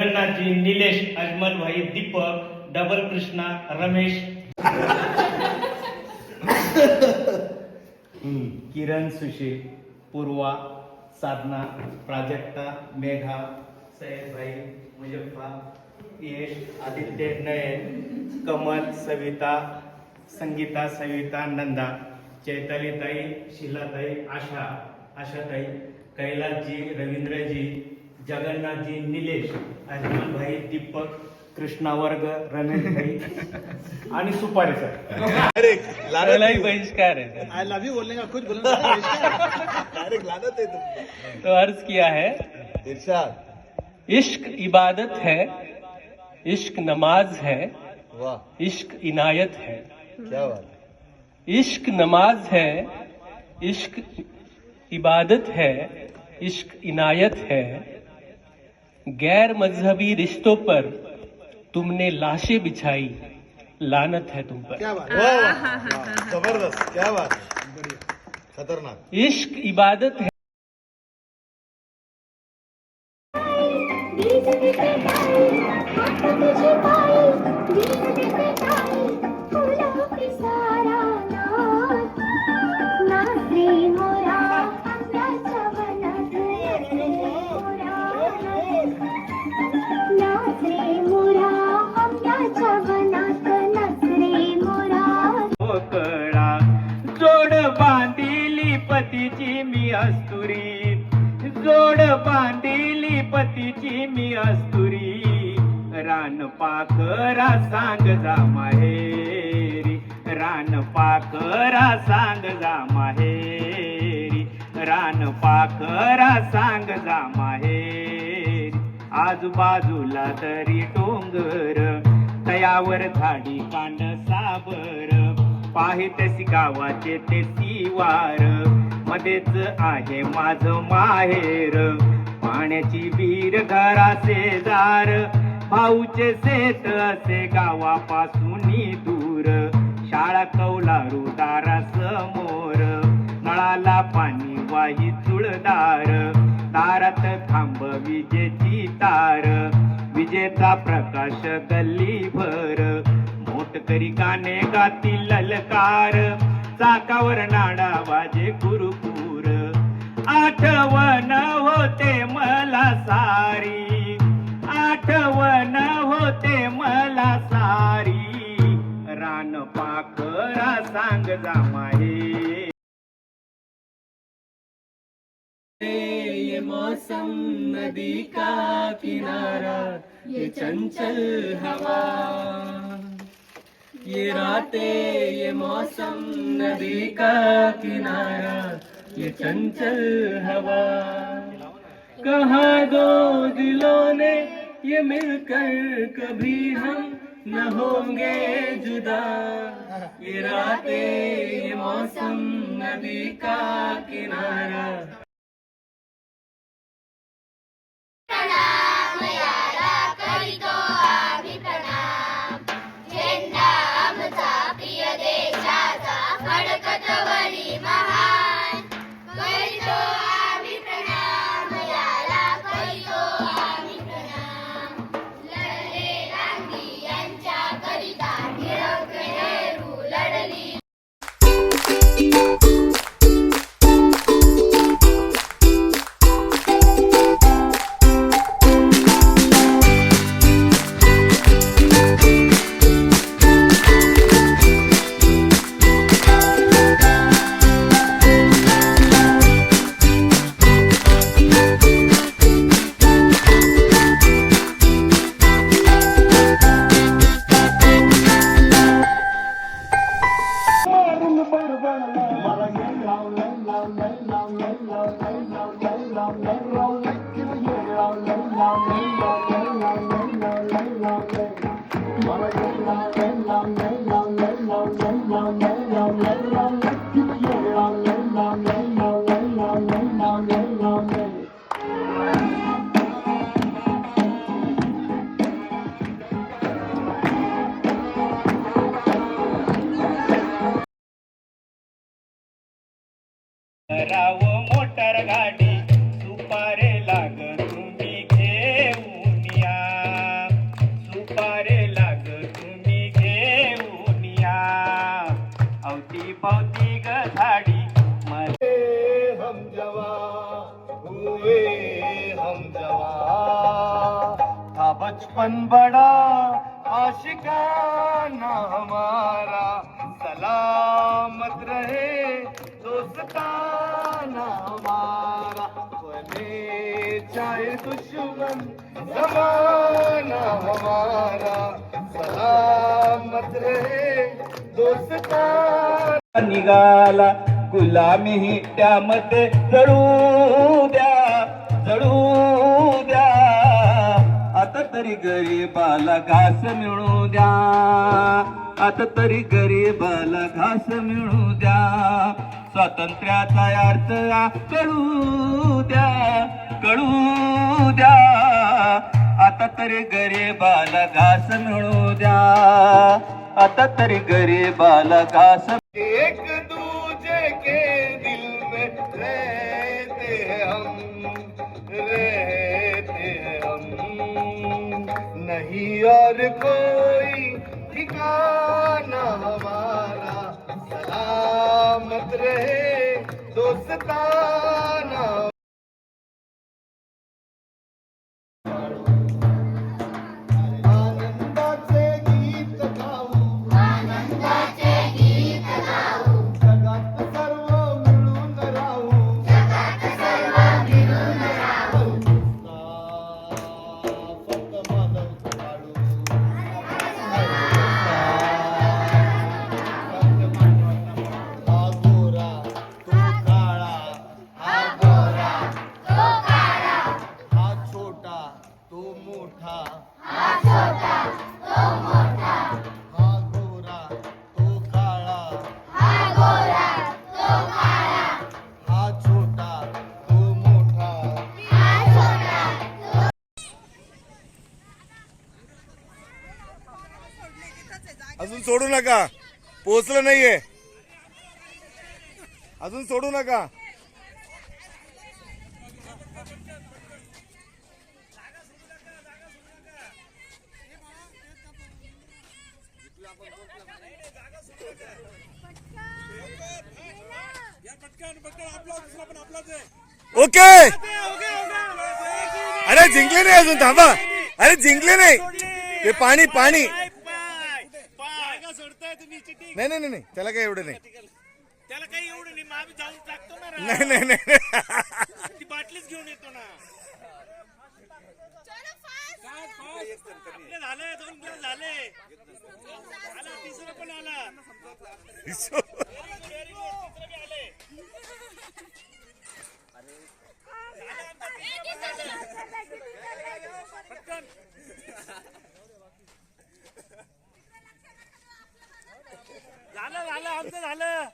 जगन्नाथजी निलेश अजमल भाई दीपक डबल कृष्णा रमेश. किरण सुशील पूर्वा साधना प्राजक्ता मेघा सय्यद भाई मुजफ्फा यश आदित्य नयन कमल सविता संगीता सविता नंदा चैतालीताई शिलाताई आशा आशाताई कैलासजी रवींद्रजी जगन्नाथजी निलेश. अजमल भाई दीपक कृष्णा वर्ग रमेश भाई आणि सुपारी सर. डायरेक्ट बहिष्कार है आई लव यू बोलने का? कुछ बोलना डायरेक्ट लानत है तुम तो अर्ज किया है इरशाद इश्क इबादत है इश्क नमाज है वाह. इश्क इनायत है। क्या बात इश्क नमाज है इश्क इबादत है इश्क इनायत है। गैर मजहबी रिश्तों पर तुमने लाशें बिछाई। लानत है तुम पर। क्या बात ज़बरदस्त क्या बात खतरनाक। इश्क इबादत है पतीची मी अस्तुरी. रान पाखरा सांग जा माहेरी. रान पाखरा सांग जा माहेरी. रान पाखरा सांग जा माहेरी. आजूबाजूला तरी डोंगर तयावर झाडी कांड साबर. पाहितसी गावाचे ते सिवार. मध्येच आहे माझ माहेर. पाण्याची वीर घरा दार भाऊचे शेत असे गावापासून दूर. शाळा कौलारू दारा समोर नळाला पाणी वाही चुळदार. दारात खांब विजेची तार विजेचा प्रकाश गल्ली भर मोटकरी गाणे गातील ललकार चाकावर नाडा वाजे गुरुपूर आठवण होते मला सारी. आठवण होते मला सारी. रान पाखरा सांग जा माहे. ये मौसम नदी का किनारा ये चंचल हवा. ये रातें ये मौसम नदी का किनारा ये चंचल हवा। कहा दो दिलों ने ये मिलकर कभी हम न होंगे जुदा। ये रातें ये मौसम नदी का किनारा। राव हुए हम जवान। था बचपन बड़ा आशिकाना हमारा। सलामत रहे दोस्ताना हमारा। बने चाहे दुश्मन जमाना हमारा। सलामत रहे दोस्ताना निघाला गुलामी ही त्यामध्ये जळू द्या तरी गरीबाला घास मिळू द्या. आता तरी गरीबाला घास मिळू द्या. स्वातंत्र्याचा अर्थ कळू द्या कळू द्या. आता तरी गरीबाला घास मिळू द्या. आता तरी गरीबाला घास और कोई ठिकाना हमारा सलामत रहे दोस्ता सोडू नका. पोचलं नाहीये. अजून सोडू नका. ओके. अरे जिंकले नाही अजून थांबा. अरे जिंकले नाही. ते पाणी पाणी. नाही नाही नाही, नाही. त्याला काही एवढं नाही. त्याला काही एवढं नाही. मग आम्ही जाऊन टाकतो ना. नाही नाही नाही ती बाटलीच घेऊन येतो ना. आपले झाले दोन गेम झाले. आला तिसरं पण आला. Very good, तिसरं बी आले. पटकन. झालं झालं आमचं झालं.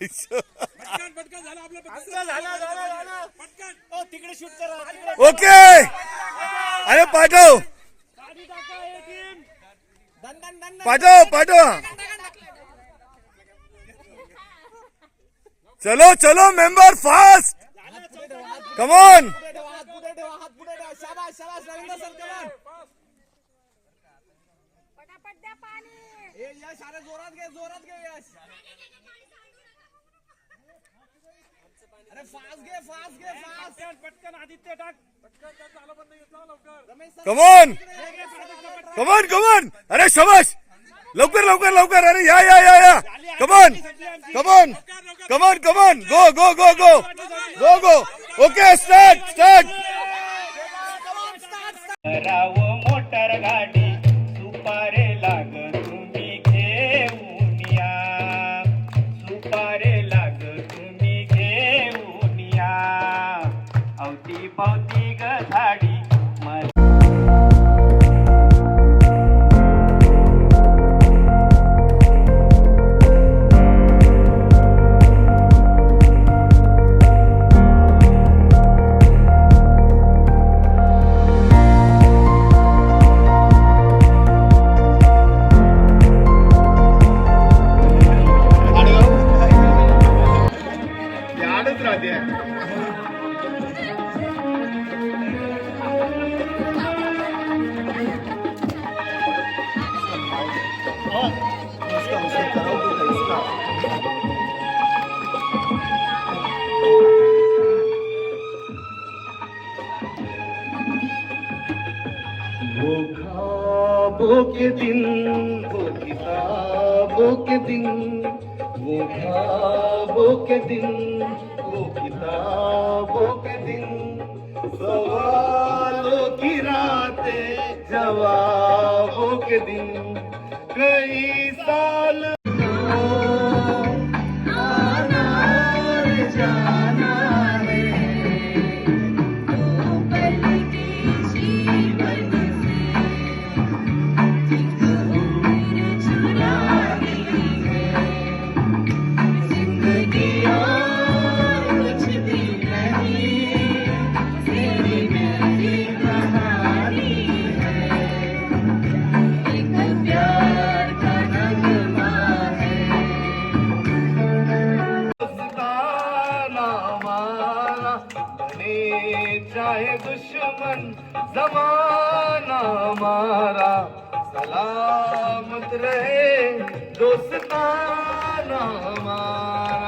पटकन पटकन झालं आपलं आमचं झालं झालं झालं. पटकन. ओ तिकडे शूट करा तिकडे ओके. अरे पाठव. गाडी टाका एक टीम दन दन दन पाठव पाठव चलो चलो. मेंबर फास्ट कमॉन पटापट द्या पाणी पटकन पटकन आदित्य टाक पटकन त्याचा आला बंद घेतला लवकर। कमॉन कमॉन कमॉन अरे शबाश! लवकर लवकर लवकर! अरे या या या या! Come on come on come on come on go go go go go go okay start start Rao motor गाडी उसका के दिन वो किताबों के दिन वो खाबों के दिन वो किताबों के दिन सवालों की रातें जवाबों के दिन बने चाहे दुश्मन जमाना हमारा सलामत रहे दोस्ताना हमारा